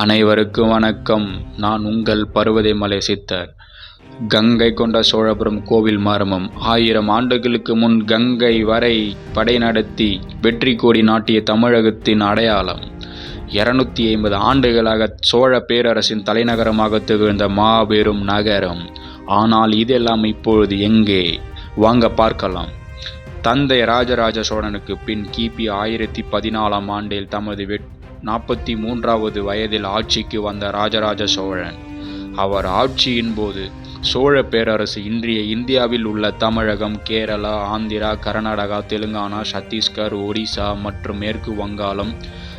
அனைவருக்கும் வணக்கம். நான் உங்கள் பருவதைமலை சித்தர் கங்கை கொண்ட சோழபுரம் கோவில் மர்மம். ஆயிரம் ஆண்டுகளுக்கு முன் கங்கை வரை படை நடத்தி வெற்றி கோடி நாட்டிய தமிழகத்தின் அடையாளம். இருநூத்தி ஐம்பது ஆண்டுகளாக சோழ பேரரசின் தலைநகரமாக திகழ்ந்த மாபெரும் நகரம். ஆனால் இதெல்லாம் இப்பொழுது எங்கே? வாங்க பார்க்கலாம். தந்தை ராஜராஜ சோழனுக்கு பின் கிபி ஆயிரத்தி பதினாலாம் ஆண்டில் தமது வெட் நாற்பத்தி மூன்றாவது வயதில் ஆட்சிக்கு வந்த ராஜராஜ சோழன். அவர் ஆட்சியின் போது சோழ பேரரசு இன்றைய இந்தியாவில் உள்ள தமிழகம் கேரளா ஆந்திரா கர்நாடகா தெலுங்கானா சத்தீஸ்கர் ஒடிசா மற்றும் மேற்கு வங்காளம்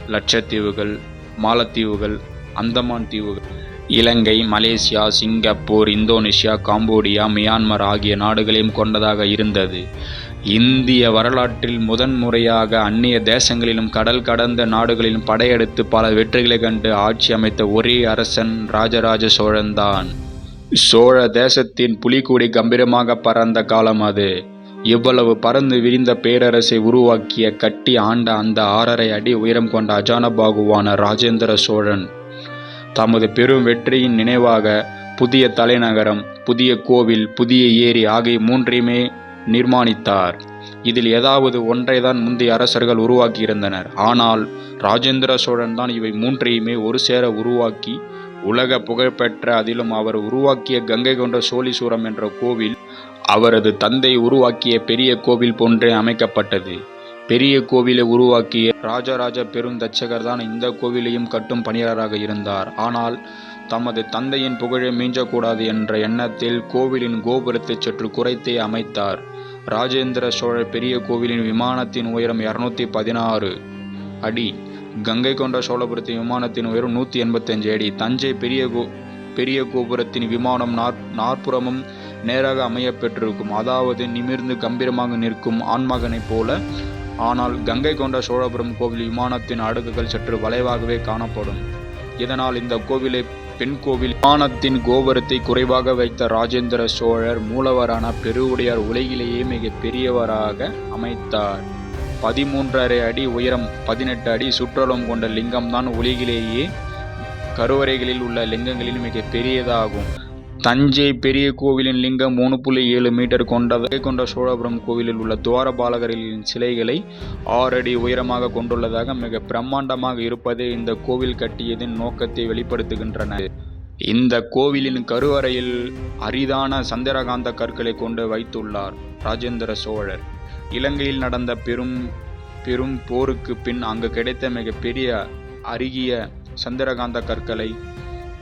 லட்சத்தீவுகள் மாலத்தீவுகள் அந்தமான் தீவுகள் Ilangai Malaysia Singapore Indonesia Cambodia Myanmar ஆகிய நாடுகளையும் கொண்டதாக இருந்தது. இந்திய வரலாற்றில் முதன்முறையாக அந்நிய தேசங்களிலும் கடல் கடந்த நாடுகளிலும் படையெடுத்து பல வெற்றிகளை கண்டு ஆட்சி அமைத்த ஒரே அரசன் ராஜராஜ சோழன்தான். சோழ தேசத்தின் புலிகூடி கம்பீரமாக பறந்த காலம் அது. இவ்வளவு பறந்து விரிந்த பேரரசை உருவாக்கிய கட்டி ஆண்ட அந்த ஆறரை அடி உயரம் கொண்ட அஜானபாகுவான ராஜேந்திர சோழன். தமது பெரும் வெற்றியின் நினைவாக புதிய தலைநகரம் புதிய கோவில் புதிய ஏரி ஆகிய மூன்றையுமே நிர்மாணித்தார். இதில் ஏதாவது ஒன்றைதான் முந்தைய அரசர்கள் உருவாக்கியிருந்தனர். ஆனால் ராஜேந்திர சோழன் தான் இவை மூன்றையுமே ஒரு சேர உருவாக்கி உலக புகழ்பெற்ற அதிலும் அவர் உருவாக்கிய கங்கை கொண்ட சோழீஸ்வரம் என்ற கோவில் அவரது தந்தை உருவாக்கிய பெரிய கோவில் போன்றே அமைக்கப்பட்டது. பெரிய கோவிலை உருவாக்கிய ராஜராஜ பெருந்தச்சகர் தான் இந்த கோவிலையும் கட்டும் பணியாளராக இருந்தார். ஆனால் தமது தந்தையின் புகழை மீஞ்சக்கூடாது என்ற எண்ணத்தில் கோவிலின் கோபுரத்தை சற்று குறைத்தே அமைத்தார். ராஜேந்திர சோழர் பெரிய கோவிலின் விமானத்தின் உயரம் இருநூத்தி பதினாறு அடி கங்கை கொண்ட சோழபுரத்தின் விமானத்தின் உயரம் நூற்றி எண்பத்தஞ்சு அடி தஞ்சை பெரிய கோ பெரிய கோபுரத்தின் விமானம் நாற் நாற்புறமும் நேராக அமைய பெற்றிருக்கும். அதாவது நிமிர்ந்து கம்பீரமாக நிற்கும் ஆண்மகனைப் போல ஆனால் கங்கை கொண்ட சோழபுரம் கோவில் விமானத்தின் அடுக்குகள் சற்று வளைவாகவே காணப்படும். இதனால் இந்த கோவிலை பெண் கோவில் விமானத்தின் கோபுரத்தை குறைவாக வைத்த ராஜேந்திர சோழர் மூலவரான பெருவுடையார் உலகிலேயே மிக பெரியவராக அமைத்தார். பதிமூன்றரை அடி உயரம் பதினெட்டு அடி சுற்றளம் கொண்ட லிங்கம்தான் உலகிலேயே கருவறைகளில் உள்ள லிங்கங்களில் மிக பெரியதாகும். தஞ்சை பெரிய கோவிலின் லிங்கம் மூணு புள்ளி ஏழு மீட்டர் கொண்டதை கொண்ட சோழபுரம் கோவிலில் உள்ள துவாரபாலகர்களின் சிலைகளை ஆறு அடி உயரமாக கொண்டுள்ளதாக மிக பிரம்மாண்டமாக இருப்பதே இந்த கோவில் கட்டியதின் நோக்கத்தை வெளிப்படுத்துகின்றன. இந்த கோவிலின் கருவறையில் அரிதான சந்திரகாந்த கற்களை கொண்டு வைத்துள்ளார் ராஜேந்திர சோழர். இலங்கையில் நடந்த பெரும் பெரும் போருக்கு பின் அங்கு கிடைத்த மிகப்பெரிய அருகிய சந்திரகாந்த கற்களை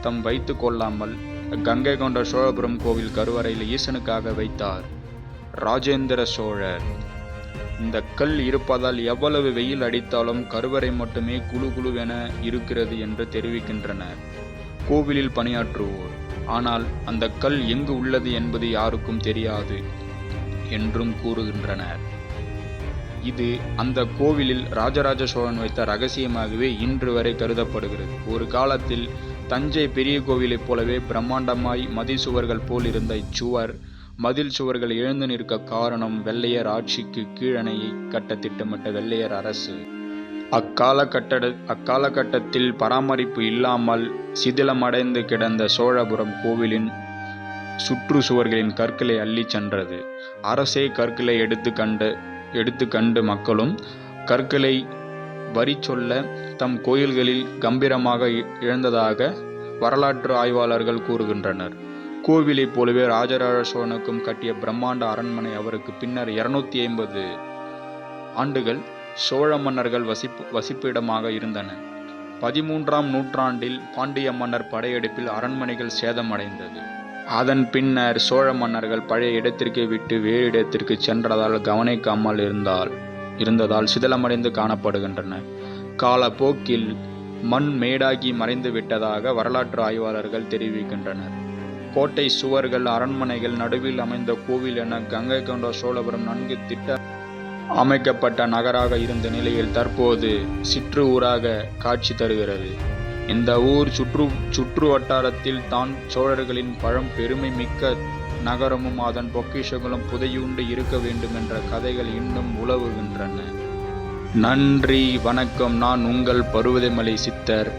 தம் வைத்து கொள்ளாமல் கங்கை கொண்ட சோழபுரம் கோவில் கருவறையில் ஈசனுக்காக வைத்தார். ராஜேந்திர சோழர். இந்த கல் இருப்பதால் எவ்வளவு வெயில் அடித்தாலும் கருவறை மட்டுமே குழு குழுவென இருக்கிறது என்று தெரிவிக்கின்றனர். கோவிலில் பணியாற்றுவோர். ஆனால் அந்த கல் எங்கு உள்ளது என்பது யாருக்கும் தெரியாது என்றும் கூறுகின்றனர். இது அந்த கோவிலில் ராஜராஜ சோழன் வைத்த ரகசியமாகவே இன்று வரை கருதப்படுகிறது. ஒரு காலத்தில் தஞ்சை பெரிய கோவிலைப் போலவே பிரம்மாண்டமாய் மதில் சுவர்கள் போல் இருந்த இச்சுவர் மதில் சுவர்கள் எழுந்து நிற்க காரணம் வெள்ளையர் ஆட்சிக்கு கீழணையை கட்ட திட்டமிட்ட வெள்ளையர் அரசு. அக்கால கட்டட அக்காலகட்டத்தில் பராமரிப்பு இல்லாமல் சிதிலமடைந்து கிடந்த சோழபுரம் கோவிலின் சுற்று சுவர்களின் கற்களை அள்ளிச் சென்றது. அரசே கற்களை எடுத்து கண்டு எடுத்து கண்டு மக்களும் கற்களை வரி சொல்ல தம் கோயில்களில் கம்பீரமாக இ- இழந்ததாக வரலாற்று ஆய்வாளர்கள் கூறுகின்றனர். கோவிலைப் போலவே ராஜராஜ சோழனுக்கும் கட்டிய பிரம்மாண்ட அரண்மனை அவருக்கு பின்னர் இருநூத்தி ஐம்பது ஆண்டுகள் சோழ மன்னர்கள் வசிப்பு வசிப்பிடமாக இருந்தன. பதிமூன்றாம் நூற்றாண்டில் பாண்டிய மன்னர் படையெடுப்பில் அரண்மனைகள் சேதமடைந்தது. அதன் பின்னர் சோழ மன்னர்கள் பழைய இடத்திற்கு விட்டு வேறு இடத்திற்கு சென்றதால் கவனிக்காமல் இருந்தால் இருந்ததால் சிதிலமடைந்து காணப்படுகின்றன. காலப்போக்கில் மண் மேடாகி மறைந்து விட்டதாக வரலாற்று ஆய்வாளர்கள் தெரிவிக்கின்றனர். கோட்டை சுவர்கள் அரண்மனைகள் நடுவில் அமைந்த கோவில் என கங்கை கொண்ட சோழபுரம் நன்கு திட்ட அமைக்கப்பட்ட நகராக இருந்த நிலையில் தற்போது சிற்று ஊராக காட்சி தருகிறது. இந்த ஊர் சுற்று சுற்று வட்டாரத்தில் தான் சோழர்களின் பழம் பெருமை மிக்க நகரமும் அதன் பொக்கிஷங்களும் புதையுண்டு இருக்க வேண்டும் என்ற கதைகள் இன்னும் உலவுகின்றன. நன்றி வணக்கம். நான் உங்கள் பருவதமலை சித்தர்.